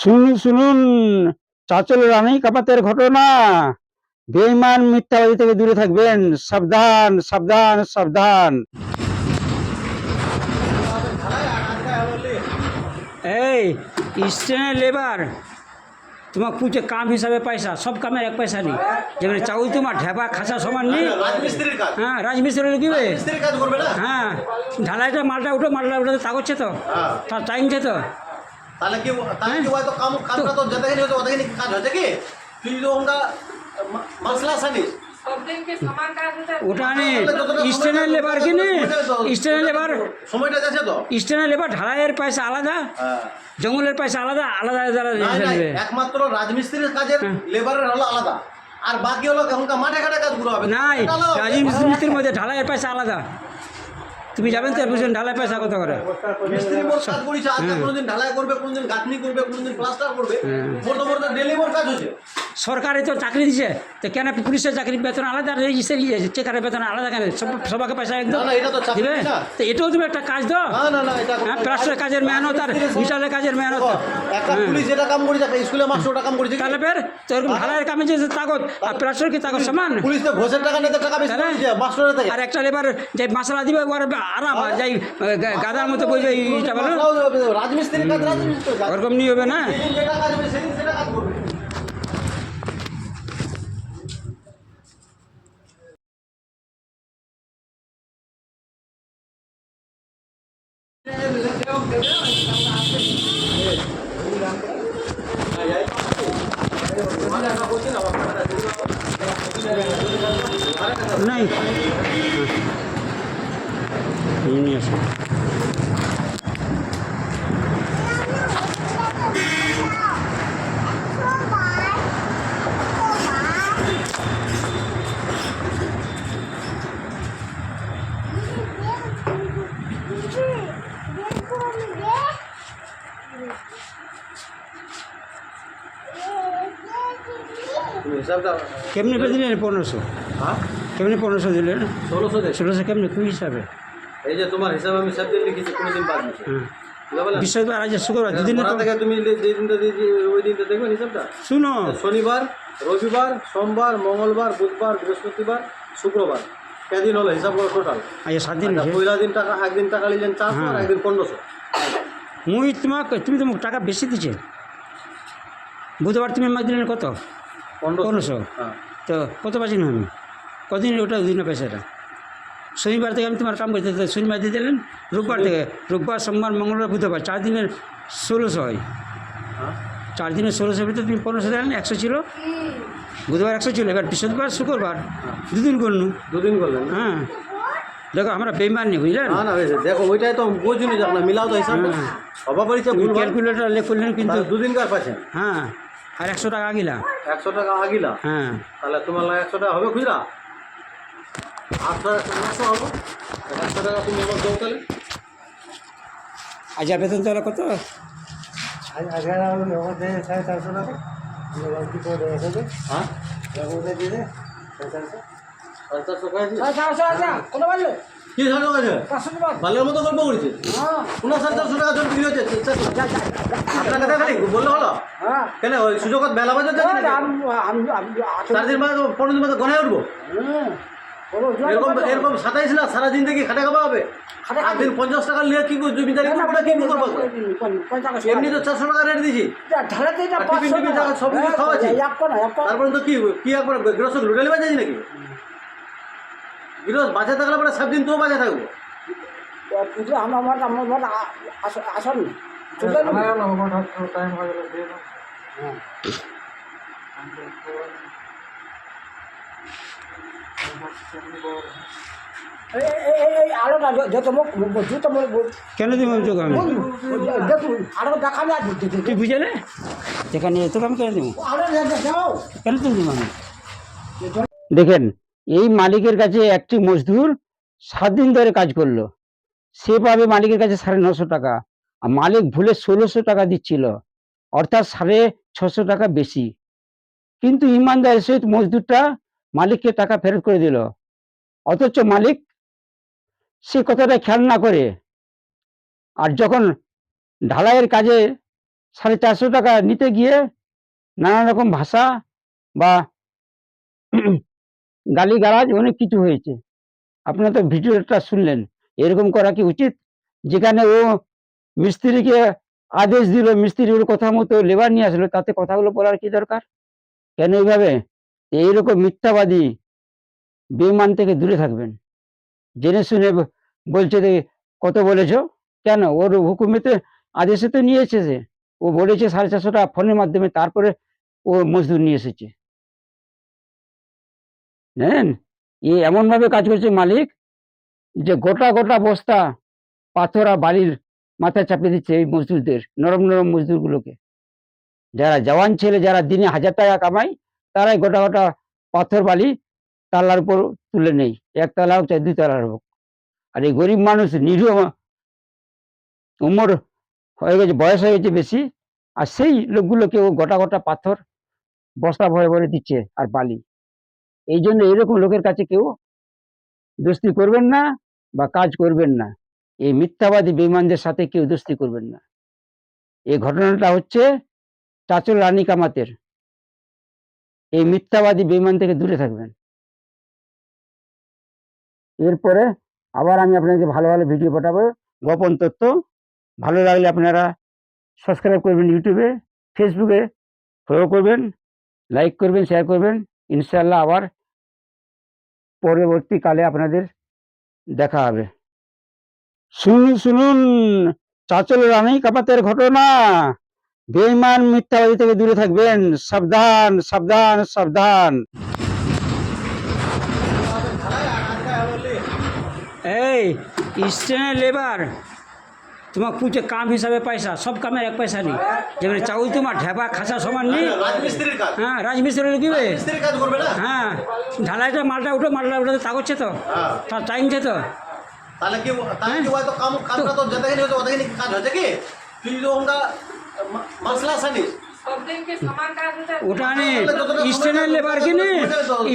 শুনুন শুনুন চাচল রানী কাপাতের ঘটনা। বেইমান মিথ্যাবাদী থেকে দূরে থাকবেন। সাবধান সাবধান সাবধান। এই স্টেনের লেবার তোমার পুজো কাম হিসাবে পয়সা সব কামের এক পয়সা নেই। যেমন চাউল তোমার ঢেপা খাসা সমান নেই। হ্যাঁ রাজমিস্ত্রি না? হ্যাঁ ঢালাইটা মালটা উঠো মালটা উঠে তাগচ্ছে তো। হ্যাঁ। তার টাইম তো। তাহলে কি তাহলে কি হয়তো কাম কাজটা তো হচ্ছে কাজ হচ্ছে কি? তুই যদি ওটা মশলা সানিস ওটা নে? স্টেনের লেবার কিনে স্টেনের লেবার সময়টা যাচ্ছে তো। স্টেনের লেবার ঢালাইয়ের পয়সা আলাদা হ্যাঁ। জঙ্গলের পয়সা আলাদা আলাদা আলাদা একমাত্র রাজমিস্ত্রির কাজের হ্যাঁ। লেবারের হলো আলাদা। আর বাকি হলো এখনকার মাঠে ঘাটে কাজগুলো হবে। হবে। রাজমিস্ত্রির মধ্যে ঢালাইয়ের পয়সা আলাদা। তুমি যাবেন তো বুঝলেন ঢালাই পয়সা কত করে? মিস্ত্রি মোট কাজ করেছে আজকে হ্যাঁ। কোনোদিন ঢালাই করবে কোনোদিন গাঁথনি করবে কোনোদিন প্লাস্টার করবে। হ্যাঁ। মোট মোট ডেলি মোট কাজ হচ্ছে। সরকারে তো চাকরি দিছে তো কেন পুলিশের চাকরি বেতন আলাদা রেজিস্ট্রি চেকারের বেতন আলাদা কেন? সবাকে পয়সা একদম না, না, এটা তো চাকরি দিবে? না। তো এটাও তুমি একটা কাজ দাও। না না না এটা হ্যাঁ প্লাস্টার কাজের মেহনত আর বিশালের কাজের মেহনত। একটা পুলিশ যেটা কাম করেছে স্কুলে মাস্টার ওটা কাম করেছে? তাহলে ফের তো এরকম ঢালাইয়ের কামে যে তাগত আর প্লাস্টার কি তাগত সমান? পুলিশ তো ঘোষের টাকা নিতে টাকা বেশি আর একটা লেবার যে মশলা দিবে ওর আরাম আর যাই গাদার মতো বলো রাজমিস্ত্রির কাজ রাজমিস্ত্রির কাজ ওরকম নিয়ে হবে না? নাই। এই নিয়ে আসো। কেমনি করে দিলেন পনেরোশো? হ্যাঁ? কেমনি পনেরোশো দিলেন? ষোলোশো ষোলোশো কেমনি? কুড়ি হিসাবে। এই যে তোমার হিসাব আমি সব দিন লিখেছি কোনোদিন বাদ দিচ্ছি হ্যাঁ বৃহস্পতিবার আজ শুক্রবার দুদিনে ঘোড়া থেকে তুমি যে দিনটা ওই দিনটা দেখবেন হিসাবটা? শুনো। শনিবার রবিবার সোমবার মঙ্গলবার বুধবার বৃহস্পতিবার শুক্রবার। কদিন হলো হিসাব করো টোটাল আজ সাত দিন আচ্ছা, পয়লা দিন টাকা একদিন টাকা নিলেন চারশো আর হ্যাঁ। একদিন পনেরোশো মুই তোমাকে তুমি তো টাকা বেশি দিচ্ছে বুধবার তুমি আমাকে দিলেন কত? পনেরোশো পনেরোশো হ্যাঁ। তো কত পাচ্ছি না আমি? কদিন ওটা দুদিনের পয়সাটা? শনিবার থেকে আমি তোমার কাম করতে শনিবার দিয়ে দিলেন রোববার থেকে। রোববার সোমবার মঙ্গলবার বুধবার চার দিনের ষোলোশো হয়। চার দিনের ষোলোশো ভিতরে তুমি পনেরোশো দিলেন একশো ছিল। বুধবার একশো ছিল এবার বৃহস্পতিবার শুক্রবার দুদিন করলু দুদিন করলেন? হ্যাঁ। দেখো আমরা বেইমান নেই বুঝলেন? না না দেখো ওইটাই তো বোঝুনি যে আপনার মিলাও তো হিসাবটা হ্যাঁ। ক্যালকুলেটার লেখ করলেন কিন্তু দুদিন কার পাচ্ছেন হ্যাঁ আর একশো টাকা আগিলা। একশো টাকা আগিলা? হ্যাঁ। তাহলে তোমার একশো টাকা হবে খুচরা? আটশো নশো হবে। একশো টাকা তুমি আমার দেবো তাহলে। আজ বেতন তাহলে কত? হ্যাঁ? সাড়ে চারশো। কয়েছি কি সাড়ে আছে? ভালোর মতো গল্প করেছে। কোনো সাড়ে চারশো টাকা জন্য বিক্রি হচ্ছে আপনার কথা খালি বললে হলো কেন ওই সুযোগত বেলা বাজার যাচ্ছে চার দিন বাদে পনেরো দিন বাদে গনায় উঠবো? এরকম এরকম সাতাইশ না সারাদিন থেকে খাটে খাওয়া হবে আট দিন পঞ্চাশ টাকা নিয়ে কি করব জমিদারি করব কি করব এমনি তো চারশো টাকা রেট দিছি আর সব কিছু খাওয়াচ্ছি তারপরে তো কি কি একবার গৃহস্থ লুটালি বাজাচ্ছি নাকি গৃহস্থ বাঁচা থাকলে পরে সব দিন তো বাঁচা থাকব আসন কেন তোকে আমি? তুই যেখানে তোকে আমি কেন দিব? কেন তুই দিব আমি? দেখেন, এই মালিকের কাছে একটি মজদুর সাত দিন ধরে কাজ করল। সে পাবে মালিকের কাছে সাড়ে নশো টাকা। আর মালিক ভুলে ষোলোশো টাকা দিচ্ছিল। অর্থাৎ সাড়ে ছশো টাকা বেশি। কিন্তু ইমানদারের সহিত মজদুরটা মালিককে টাকা ফেরত করে দিল। অথচ মালিক সে কথাটা খেয়াল না করে, আর যখন ঢালাইয়ের কাজে সাড়ে চারশো টাকা নিতে গিয়ে নানা রকম ভাষা বা গালিগালাজ অনেক কিছু হয়েছে। আপনারা তো ভিডিওটা শুনলেন, এরকম করা কি উচিত? যেখানে ও মিস্ত্রিকে আদেশ দিল, মিস্ত্রি ওর কথা মতো লেবার নিয়ে আসলো, তাতে কথাগুলো বলার কি দরকার? কেন এইভাবে? এইরকম মিথ্যাবাদী বেমান থেকে দূরে থাকবেন। জেনে শুনে বলছে যে, কত বলেছ? কেন? ওর হুকুমেতে আদেশে তো নিয়ে এসেছে ও বলেছে সাড়ে চারশো টাকা ফোনের মাধ্যমে, তারপরে ও মজদুর নিয়ে এসেছে। জানেন এ এমনভাবে কাজ করছে মালিক যে, গোটা গোটা বস্তা পাথর আর বালির মাথায় চাপিয়ে দিচ্ছে এই মজদুরদের, নরম নরম মজদুরগুলোকে। যারা জওয়ান ছেলে, যারা দিনে হাজার টাকা কামায় তারাই গোটা গোটা পাথর বালি তালার উপর তুলে নেই। এক তালা হোক চাই দুই তালার হোক। আর এই গরিব মানুষ নিরীহ উমর হয়ে গেছে, বয়স হয়ে গেছে বেশি, আর সেই লোকগুলোকে ও গোটা গোটা পাথর বস্তা ভরে ভরে দিচ্ছে আর বালি। এই জন্য এরকম লোকের কাছে কেউ দোস্তি করবেন না বা কাজ করবেন না। এই মিথ্যাবাদী বেঈমানদের সাথে কেউ দোস্তি করবেন না। এই ঘটনাটা হচ্ছে চাচল রানী কামাতের। এই মিথ্যাবাদী বেঈমান থেকে দূরে থাকবেন। এরপরে আবার আমি আপনাকে ভালো ভালো ভিডিও পাঠাবো, গোপন তথ্য। ভালো লাগলে আপনারা সাবস্ক্রাইব করবেন ইউটিউবে ফেসবুকে ফলো করবেন লাইক করবেন শেয়ার করবেন। ইনশাল্লাহ আবার পরবর্তীকালে আপনাদের দেখা হবে। শুনুন শুনুন, চাচল রানী কাপাতের ঘটনা। বেইমান মিথ্যাবাদী থেকে দূরে থাকবেন। সাবধান সাবধান সাবধান। এই স্টেনের লেবার তোমার পুজো কাম হিসাবে পয়সা সব কামের এক পয়সা নেই। যেমন চাউল তোমার ঢেবা খাসা সমান নেই। হ্যাঁ রাজমিস্ত্রি না? হ্যাঁ ঢালাইটা মালটা উঠো মালটা উঠে তাগচ্ছে তো। হ্যাঁ। তার টাইমছে তো। তাহলে কি তাহলে কি হয়তো কাম কামটা তো হচ্ছে কাজ হচ্ছে কি? তুই যদি ওটা সানিস ওটা নে স্টেনের লেবার কি নে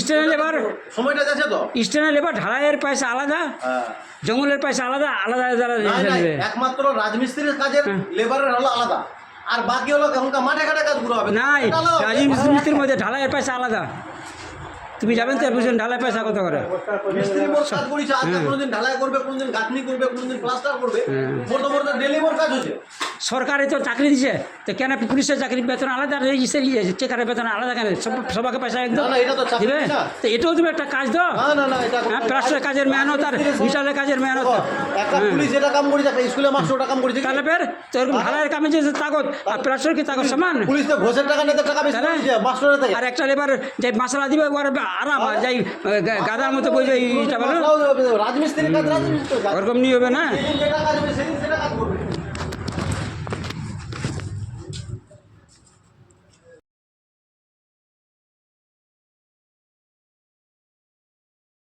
স্টেনের লেবার? সময়টা যাচ্ছে তো। স্টেনের লেবার ঢালাইয়ের পয়সা আলাদা হ্যাঁ। জঙ্গলের পয়সা আলাদা আলাদা আলাদা একমাত্র রাজমিস্ত্রির কাজের লেবারের হলো আলাদা। আর বাকি হলো মাঠে ঘাটে কাজগুলো হবে। হবে। রাজমিস্ত্রির মধ্যে ঢালাইয়ের পয়সা আলাদা। তুমি যাবেন তো বুঝলেন ঢালাই পয়সা কত করে? মিস্ত্রি মোর কাজ করেছে আজকে কোনোদিন ঢালাই করবে কোনোদিন গাঁথনি করবে কোনোদিন প্লাস্টার করবে মোর তো মোর ডেলি মোর কাজ হচ্ছে। সরকারে তো চাকরি দিছে তো কেন পুলিশের চাকরি বেতন আলাদা রেজিস্টার চেকারের বেতন আলাদা কেন? সব সবাইকে পয়সা একদম না, না, এটা তো চাকরি দিবে? না। তো এটাও তুমি একটা কাজ দাও। না না না এটা হ্যাঁ প্লাস্টার কাজের মেহনত আর মিটারের কাজের মেহনত একটা পুলিশ যেটা কাম করেছে স্কুলে মাস্টার ওটা কাম করেছে তাহলে ফের তো এরকম ঢালাইয়ের কামে যে তাগত আর প্লাস্টার কি তাগত সমান? পুলিশ তো ঘোষের টাকা নিতে টাকা বেশি আর একটা লেবার যে মশলা দিবে ওর আরাম আর যাই গাদার মতো বলো রাজমিস্ত্রির কাজ রাজমিস্ত্রির কাজ। ওরকম নিয়ে হবে না?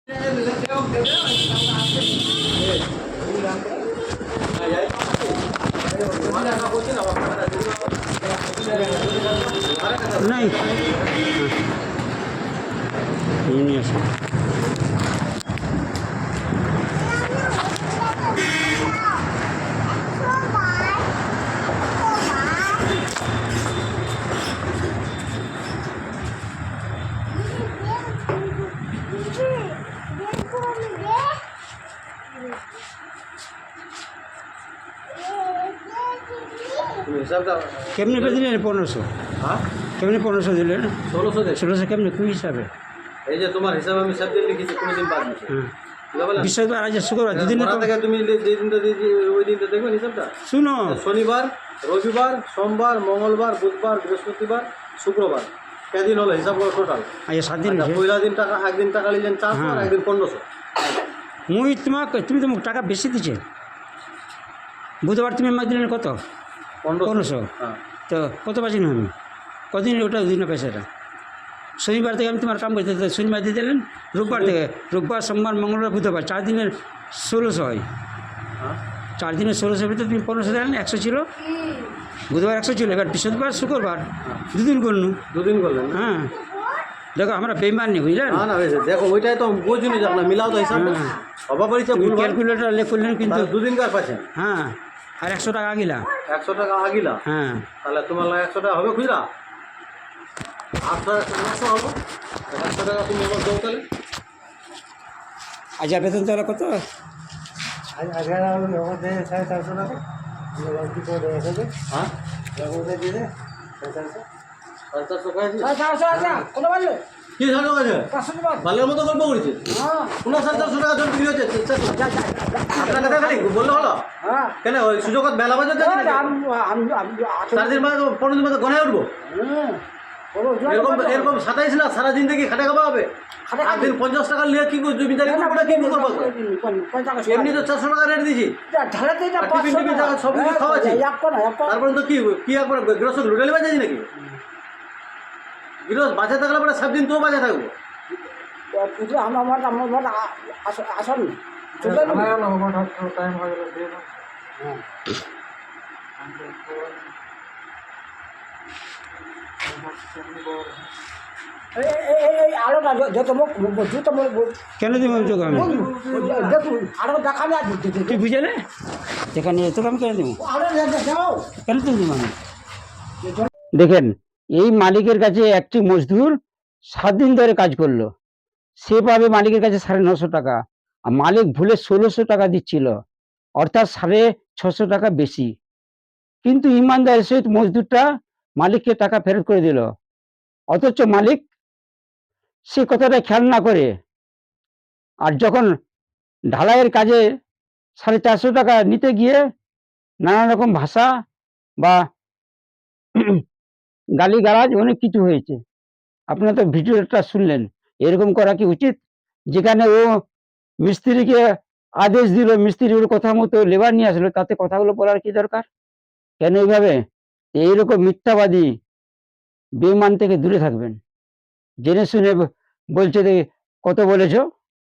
যেদিন নিয়ে আসো কেমনি করে দিলেন পনেরোশো? হ্যাঁ? কেমনি পনেরোশো দিলেন? ষোলোশো ষোলোশো কেমনি? কুড়ি হিসাবে। এই যে তোমার হিসাব আমি সব দিন লিখেছি কোনোদিন বাদ দিচ্ছি হ্যাঁ আজ শুক্রবার দুদিনে তো থেকে তুমি যে দিনটা ওই দিনটা দেখবেন হিসাবটা? শুনো। শনিবার রবিবার সোমবার মঙ্গলবার বুধবার বৃহস্পতিবার শুক্রবার। কদিন হলো হিসাব করো টোটাল আজ সাত দিন পয়লা দিন টাকা একদিন টাকা নিলেন চারশো আর হ্যাঁ। একদিন পনেরোশো মুই তোমাকে তুমি তো টাকা বেশি দিচ্ছে বুধবার তুমি আমাকে দিলেন কত? পনেরোশো পনেরোশো হ্যাঁ। তো কত বাজিন আমি? কদিন ওটা দুদিনের পয়সাটা? শনিবার থেকে আমি তোমার কাম করতে শনিবার দিয়ে দিলেন রোববার থেকে রোববার সোমবার মঙ্গলবার বুধবার চার দিনের ষোলোশো হয়। হ্যাঁ? চার দিনের ষোলোশো ভিতরে তুমি পনেরোশো দিলেন একশো ছিল। বুধবার একশো ছিল এবার বৃহস্পতিবার শুক্রবার দুদিন করলু দুদিন করলেন? হ্যাঁ। দেখো আমরা বেমান নেই বুঝলেন? না না দেখো ওইটাই তো বুঝুনি যে আপনার মিলাও তো হিসাবটা হ্যাঁ। পরিচয় ক্যালকুলেটার লে করলেন কিন্তু দুদিন কার পাচ্ছেন? হ্যাঁ আর একশো টাকা আগিলা। একশো টাকা আগিলা? হ্যাঁ। তাহলে তোমার একশো টাকা হবে খুচরা? একশো নশো হবে। একশো টাকা তুমি আমার দেবো তাহলে। আচ্ছা বেতন তাহলে কত? সাড়ে চারশো টাকা। কি করে দেবে হ্যাঁ? দিয়ে সাড়ে চারশো। খাইছি চারশো আচ্ছা কোনো বলল কি সাড়ে টাকা আছে? পাঁচশো টাকা। ভালোর মতো গল্প করেছে। হ্যাঁ। পুনঃ সাড়ে চারশো টাকা জন বিক্রি হচ্ছে আপনার কথা খালি বললে হলো হ্যাঁ। কেন ওই সুযোগ মেলা বাজার যাচ্ছে আমি আমি আমি চার দিন বাদে পনেরো দিন বাদে গনায় উঠবো? কোনো এরকম এরকম সাতাইশ না সারা দিন থেকে খাটে খাওয়া হবে? খাটে আর দিন পঞ্চাশ টাকা নিয়ে কি করব জমিদারি করব না কি করব? এমনি তো চারশো টাকা রেট টিফিন টিফিন যা সব কিছু খাওয়াচ্ছি। কোনা এক কোনা তারপরে তো কি কি একবার গৃহস্থ লুটালি বাজাইছি নাকি? গৃহস্থ বাঁচা থাকলে পরে সাত দিন তো বাঁচা থাকব। পুজো আমার মাঠ আসন কেন আমি তুই বুঝে নে। এখানে আমি কেন দিব? কেন দিব আমি? দেখেন, এই মালিকের কাছে একটি মজদুর সাত দিন ধরে কাজ করল। সে পাবে মালিকের কাছে সাড়ে নশো টাকা। আর মালিক ভুলে ষোলোশো টাকা দিচ্ছিল। অর্থাৎ সাড়ে ছশো টাকা বেশি। কিন্তু ইমানদারের সহিত মজদুরটা মালিককে টাকা ফেরত করে দিল। অথচ মালিক সে কথাটা খেয়াল না করে। আর যখন ঢালাইয়ের কাজে সাড়ে চারশো টাকা নিতে গিয়ে নানা রকম ভাষা বা গালিগালাজ অনেক কিছু হয়েছে। আপনারা তো ভিডিওটা শুনলেন। এরকম করা কি উচিত? যেখানে ও মিস্ত্রিকে আদেশ দিল, মিস্ত্রি ওর কথা মতো লেবার নিয়ে আসলো, তাতে কথাগুলো বলার কি দরকার? কেন এইভাবে? এইরকম মিথ্যাবাদী বেমান থেকে দূরে থাকবেন। জেনে শুনে বলছে যে, কত বলেছ?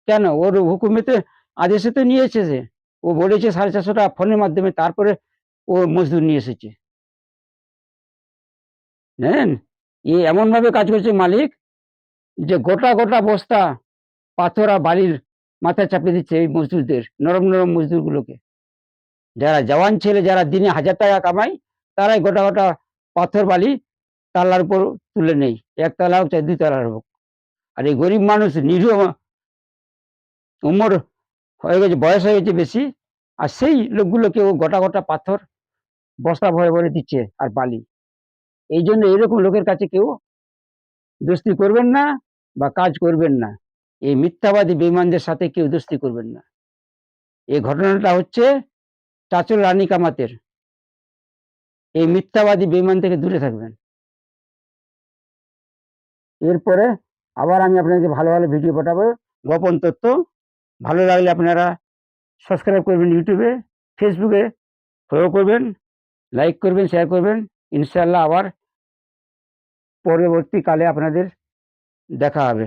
কেন? ওর হুকুমেতে আদেশে তো নিয়ে এসেছে ও বলেছে সাড়ে চারশো টাকা ফোনের মাধ্যমে, তারপরে ও মজদুর নিয়ে এসেছে। জানেন এ এমনভাবে কাজ করছে মালিক যে, গোটা গোটা বস্তা পাথর আর বালির মাথায় চাপিয়ে দিচ্ছে এই মজদুরদের, নরম নরম মজদুরগুলোকে। যারা জওয়ান ছেলে, যারা দিনে হাজার টাকা কামায় তারাই গোটা গোটা পাথর বালি তালার উপর তুলে নেই। এক তালা হোক চাই দুই তালার হোক। আর এই গরিব মানুষ নিরীহ উমর হয়ে গেছে, বয়স হয়ে গেছে বেশি, আর সেই লোকগুলোকে ও গোটা গোটা পাথর বস্তা ভরে ভরে দিচ্ছে আর বালি। এই জন্য এরকম লোকের কাছে কেউ দোস্তি করবেন না বা কাজ করবেন না। এই মিথ্যাবাদী বেঈমানদের সাথে কেউ দোস্তি করবেন না। এই ঘটনাটা হচ্ছে চাচল রানী কামাতের। এই মিথ্যাবাদী বেঈমান থেকে দূরে থাকবেন। এরপরে আবার আমি আপনাকে ভালো ভালো ভিডিও পাঠাবো। গোপন তথ্য ভালো লাগলে আপনারা সাবস্ক্রাইব করবেন ইউটিউবে ফেসবুকে ফলো করবেন, লাইক করবেন, শেয়ার করবেন। ইনশাল্লাহ আবার পরবর্তীকালে আপনাদের দেখা হবে।